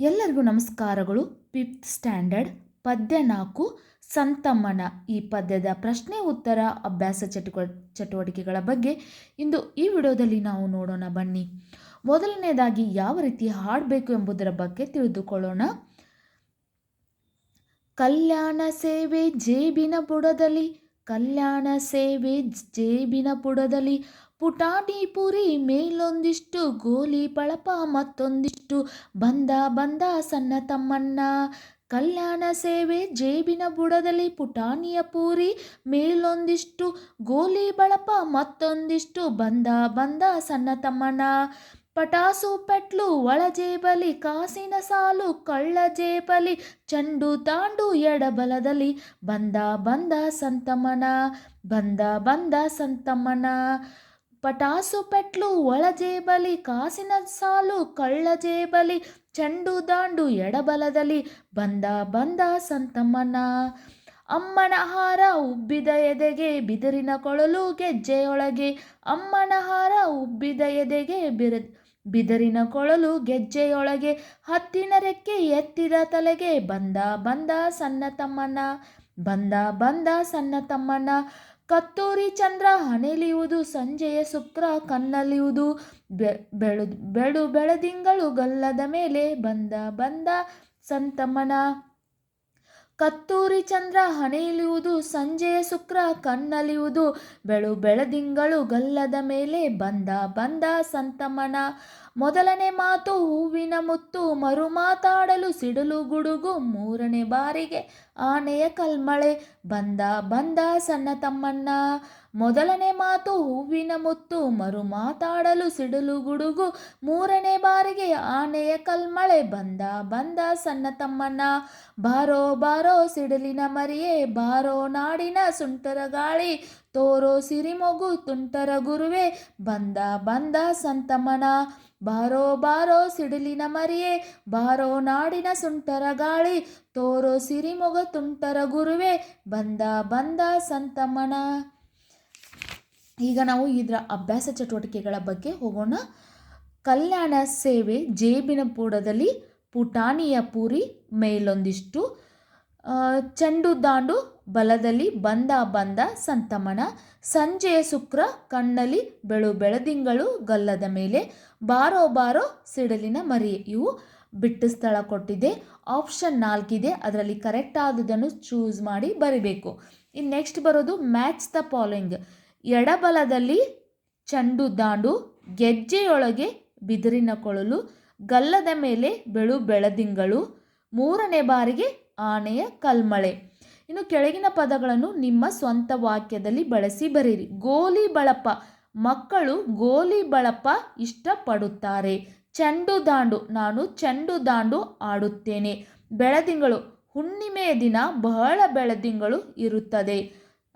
ಎಲ್ಲರಿಗೂ ನಮಸ್ಕಾರಗಳು. Fifth standard ಪದ್ಯ ನಾಲ್ಕು ಸಂತಮ್ಮನ ಈ ಪದ್ಯದ ಪ್ರಶ್ನೆ, ಉತ್ತರ, ಅಭ್ಯಾಸ ಚಟುವ ಚಟುವಟಿಕೆಗಳ ಬಗ್ಗೆ ಇಂದು ಈ ವಿಡಿಯೋದಲ್ಲಿ ನಾವು ನೋಡೋಣ ಬನ್ನಿ. ಮೊದಲನೇದಾಗಿ, ಯಾವ ರೀತಿ ಹಾಡಬೇಕು ಎಂಬುದರ ಬಗ್ಗೆ ತಿಳಿದುಕೊಳ್ಳೋಣ. ಕಲ್ಯಾಣ ಸೇವೆ ಜೇಬಿನ ಬುಡದಲ್ಲಿ, ಕಲ್ಯಾಣ ಸೇವೆ ಜೇಬಿನ ಬುಡದಲ್ಲಿ ಪುಟಾಣಿ ಪುರಿ ಮೇಲೊಂದಿಷ್ಟು, ಗೋಲಿ ಬಳಪ ಮತ್ತೊಂದಿಷ್ಟು, ಬಂದ ಬಂದ ಸಣ್ಣ ತಮ್ಮಣ್ಣ. ಕಲ್ಯಾಣ ಸೇವೆ ಜೇಬಿನ ಬುಡದಲ್ಲಿ ಪುಟಾಣಿಯ ಪೂರಿ ಮೇಲೊಂದಿಷ್ಟು, ಗೋಲಿ ಬಳಪ ಮತ್ತೊಂದಿಷ್ಟು, ಬಂದ ಬಂದ ಸಣ್ಣ ಪಟಾಸು ಪೆಟ್ಲು ಒಳ ಜೇಬಲಿ, ಕಾಸಿನ ಸಾಲು ಕಳ್ಳ ಜೇಬಲಿ, ಚಂಡು ತಾಂಡು ಎಡಬಲದಲ್ಲಿ, ಬಂದ ಬಂದ ಸಂತಮ್ಮನ ಬಂದ ಬಂದ ಸಂತಮ್ಮನ ಪಟಾಸು ಪೆಟ್ಲು ಒಳ ಜೇಬಲಿ, ಕಾಸಿನ ಸಾಲು ಕಳ್ಳ ಜೇಬಲಿ, ಚೆಂಡು ದಾಂಡು ಎಡಬಲದಲ್ಲಿ ಬಂದ ಬಂದ ಸಂತಮ್ಮನ. ಅಮ್ಮನ ಹಾರ ಉಬ್ಬಿದ ಎದೆಗೆ ಬಿದಿರಿನ ಕೊಳಲು ಗೆಜ್ಜೆಯೊಳಗೆ, ಅಮ್ಮನ ಹಾರ ಉಬ್ಬಿದ ಎದೆಗೆ ಬಿರ, ಬಿದರಿನ ಕೊಳಲು ಗೆಜ್ಜೆಯೊಳಗೆ, ಹತ್ತಿನ ರೆಕ್ಕೆ ಎತ್ತಿದ ತಲೆಗೆ ಬಂದ ಬಂದ ಸಣ್ಣ ತಮ್ಮನ ಬಂದ ಬಂದ ಸಣ್ಣ ತಮ್ಮನ ಕತ್ತೂರಿ ಚಂದ್ರ ಹಣೆಲಿಯುವುದು, ಸಂಜೆಯ ಶುಕ್ರ ಕನ್ನಲಿಯುವುದು. ಬೆಳು ಬೆಳು ಬೆಳದಿಂಗಳು ಗಲ್ಲದ ಮೇಲೆ ಬಂದ ಬಂದ ಸಂತಮನ. ಕತ್ತೂರಿ ಚಂದ್ರ ಹಣೆಯಲಿಯುವುದು ಸಂಜೆಯ ಶುಕ್ರ ಕನ್ನಲಿಯುವುದು. ಬೆಳು ಬೆಳದಿಂಗಳು ಗಲ್ಲದ ಮೇಲೆ ಬಂದ ಬಂದ ಸಂತಮ್ಮನ ಮೊದಲನೇ ಮಾತು ಹೂವಿನ ಮುತ್ತು, ಮರು ಮಾತಾಡಲು ಸಿಡಲು ಗುಡುಗು, ಮೂರನೇ ಬಾರಿಗೆ ಆನೆಯ ಕಲ್ಮಳೆ ಬಂದ ಬಂದ ಸಣ್ಣ ತಮ್ಮಣ್ಣ. ಮೊದಲನೇ ಮಾತು ಹೂವಿನ ಮುತ್ತು, ಮರು ಮಾತಾಡಲು ಸಿಡಲು ಗುಡುಗು, ಮೂರನೇ ಬಾರಿಗೆ ಆನೆಯ ಕಲ್ಮಳೆ ಬಂದ ಬಂದ ಸಣ್ಣ ತಮ್ಮಣ್ಣ. ಬಾರೋ ಬಾರೋ ಸಿಡಲಿನ ಮರಿಯೇ, ಬಾರೋ ನಾಡಿನ ಸುಂಟರ ಗಾಳಿ ತೋರೋ ಸಿರಿಮೊಗು ತುಂಟರ ಗುರುವೆ, ಬಂದ ಬಂದ ಸಂತಮನ ಬಾರೋ ಬಾರೋ ಸಿಡಿಲಿನ ಮರಿಯೇ, ಬಾರೋ ನಾಡಿನ ಸುಂಟರ ಗಾಳಿ. ತೋರೋ ಸಿರಿಮೊಗ ತುಂಟರ ಗುರುವೆ, ಬಂದ ಬಂದ ಸಂತಮನ ಈಗ ನಾವು ಇದರ ಅಭ್ಯಾಸ ಚಟುವಟಿಕೆಗಳ ಬಗ್ಗೆ ಹೋಗೋಣ. ಕಲ್ಯಾಣ ಸೇವೆ ಜೇಬಿನ ಪೂಡದಲ್ಲಿ ಪುಟಾಣಿಯ ಪೂರಿ ಮೇಲೊಂದಿಷ್ಟು ಚೆಂಡು ದಾಂಡು ಬಲದಲ್ಲಿ ಬಂದ ಬಂದ ಸಂತಮಣ ಸಂಜೆಯ ಶುಕ್ರ ಕಣ್ಣಲ್ಲಿ ಬೆಳು ಬೆಳದಿಂಗಳು, ಗಲ್ಲದ ಮೇಲೆ, ಬಾರೋ ಬಾರೋ ಸಿಡಲಿನ ಮರಿ. ಇವು ಬಿಟ್ಟು ಸ್ಥಳ ಕೊಟ್ಟಿದೆ. ಆಪ್ಷನ್ ನಾಲ್ಕಿದೆ. ಅದರಲ್ಲಿ ಕರೆಕ್ಟ್ ಆದುದನ್ನು ಚೂಸ್ ಮಾಡಿ ಬರಿಬೇಕು. ಇನ್ನು ನೆಕ್ಸ್ಟ್ ಬರೋದು ಮ್ಯಾಚ್ ದ ಫಾಲೋಯಿಂಗ್ ಎಡಬಲದಲ್ಲಿ ಚಂಡು ದಾಂಡು, ಗೆಜ್ಜೆಯೊಳಗೆ ಬಿದಿರಿನ ಕೊಳಲು, ಗಲ್ಲದ ಮೇಲೆ ಬೆಳು ಬೆಳದಿಂಗಳು, ಮೂರನೇ ಬಾರಿಗೆ ಆನೆಯ ಕಲ್ಮಳೆ. ಇನ್ನು ಕೆಳಗಿನ ಪದಗಳನ್ನು ನಿಮ್ಮ ಸ್ವಂತ ವಾಕ್ಯದಲ್ಲಿ ಬಳಸಿ ಬರೀರಿ. ಗೋಲಿ ಬಳಪ. ಮಕ್ಕಳು ಗೋಲಿ ಬಳಪ ಇಷ್ಟಪಡುತ್ತಾರೆ. ಚೆಂಡು ದಾಂಡು. ನಾನು ಚೆಂಡು ದಾಂಡು ಆಡುತ್ತೇನೆ. ಬೆಳದಿಂಗಳು. ಹುಣ್ಣಿಮೆಯ ದಿನ ಬಹಳ ಬೆಳದಿಂಗಳು ಇರುತ್ತದೆ.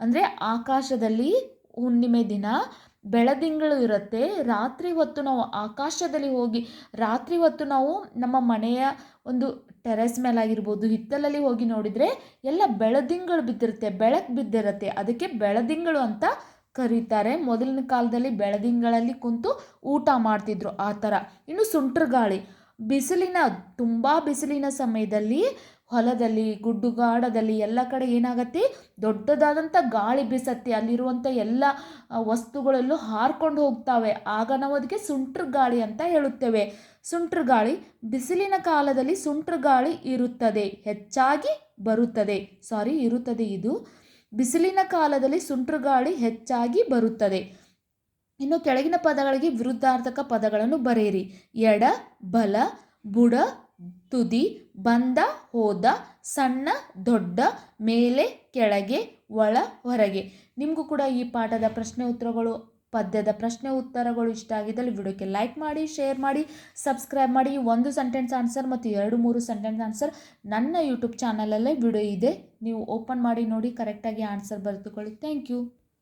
ಅಂದರೆ ಆಕಾಶದಲ್ಲಿ ಹುಣ್ಣಿಮೆ ದಿನ ಬೆಳದಿಂಗಳು ಇರುತ್ತೆ. ರಾತ್ರಿ ಹೊತ್ತು ನಾವು ಆಕಾಶದಲ್ಲಿ ಹೋಗಿ, ರಾತ್ರಿ ಹೊತ್ತು ನಾವು ನಮ್ಮ ಮನೆಯ ಒಂದು ಟೆರೆಸ್ ಮೇಲಾಗಿರ್ಬೋದು, ಹಿತ್ತಲಲ್ಲಿ ಹೋಗಿ ನೋಡಿದರೆ ಎಲ್ಲ ಬೆಳದಿಂಗಳು ಬಿದ್ದಿರುತ್ತೆ, ಬೆಳಕು ಬಿದ್ದಿರುತ್ತೆ. ಅದಕ್ಕೆ ಬೆಳದಿಂಗಳು ಅಂತ ಕರೀತಾರೆ. ಮೊದಲಿನ ಕಾಲದಲ್ಲಿ ಬೆಳದಿಂಗಳಲ್ಲಿ ಕುಂತು ಊಟ ಮಾಡ್ತಿದ್ರು ಆ ಥರ. ಇನ್ನು ಸುಂಟ್ರ ಗಾಳಿ ಬಿಸಿಲಿನ, ತುಂಬ ಬಿಸಿಲಿನ ಸಮಯದಲ್ಲಿ ಹೊಲದಲ್ಲಿ, ಗುಡ್ಡುಗಾಡದಲ್ಲಿ ಎಲ್ಲ ಕಡೆ ಏನಾಗತ್ತೆ? ದೊಡ್ಡದಾದಂಥ ಗಾಳಿ ಬೀಸತ್ತೆ. ಅಲ್ಲಿರುವಂಥ ಎಲ್ಲ ವಸ್ತುಗಳಲ್ಲೂ ಹಾರ್ಕೊಂಡು ಹೋಗ್ತಾವೆ. ಆಗ ನಾವು ಅದಕ್ಕೆ ಸುಂಟ್ರ ಗಾಳಿ ಅಂತ ಹೇಳುತ್ತೇವೆ. ಸುಂಟ್ರ ಗಾಳಿ ಬಿಸಿಲಿನ ಕಾಲದಲ್ಲಿ ಸುಂಟ್ರ ಗಾಳಿ ಇರುತ್ತದೆ. ಹೆಚ್ಚಾಗಿ ಬರುತ್ತದೆ. ಸಾರಿ, ಇರುತ್ತದೆ ಇದು. ಬಿಸಿಲಿನ ಕಾಲದಲ್ಲಿ ಸುಂಟ್ರ ಗಾಳಿ ಹೆಚ್ಚಾಗಿ ಬರುತ್ತದೆ. ಇನ್ನು ಕೆಳಗಿನ ಪದಗಳಿಗೆ ವಿರುದ್ಧಾರ್ಥಕ ಪದಗಳನ್ನು ಬರೆಯಿರಿ. ಎಡ, ಬಲ, ಬುಡ ತುದಿ ಬಂದ ಹೋದ ಸಣ್ಣ ದೊಡ್ಡ ಮೇಲೆ ಕೆಳಗೆ ಒಳ ಹೊರಗೆ. ನಿಮಗೂ ಕೂಡ ಈ ಪಾಠದ ಪ್ರಶ್ನೆ ಉತ್ತರಗಳು, ಪದ್ಯದ ಪ್ರಶ್ನೆ ಉತ್ತರಗಳು ಇಷ್ಟ ಆಗಿದ್ದಲ್ಲಿ ವಿಡಿಯೋಕ್ಕೆ ಲೈಕ್ ಮಾಡಿ, ಶೇರ್ ಮಾಡಿ, ಸಬ್ಸ್ಕ್ರೈಬ್ ಮಾಡಿ. ಒಂದು ಸೆಂಟೆನ್ಸ್ ಆನ್ಸರ್ ಮತ್ತು ಎರಡು ಮೂರು ಸೆಂಟೆನ್ಸ್ ಆನ್ಸರ್ ನನ್ನ ಯೂಟ್ಯೂಬ್ ಚಾನಲಲ್ಲೇ ವಿಡಿಯೋ ಇದೆ. ನೀವು ಓಪನ್ ಮಾಡಿ ನೋಡಿ, ಕರೆಕ್ಟಾಗಿ ಆನ್ಸರ್ ಬರೆದುಕೊಳ್ಳಿ. Thank you.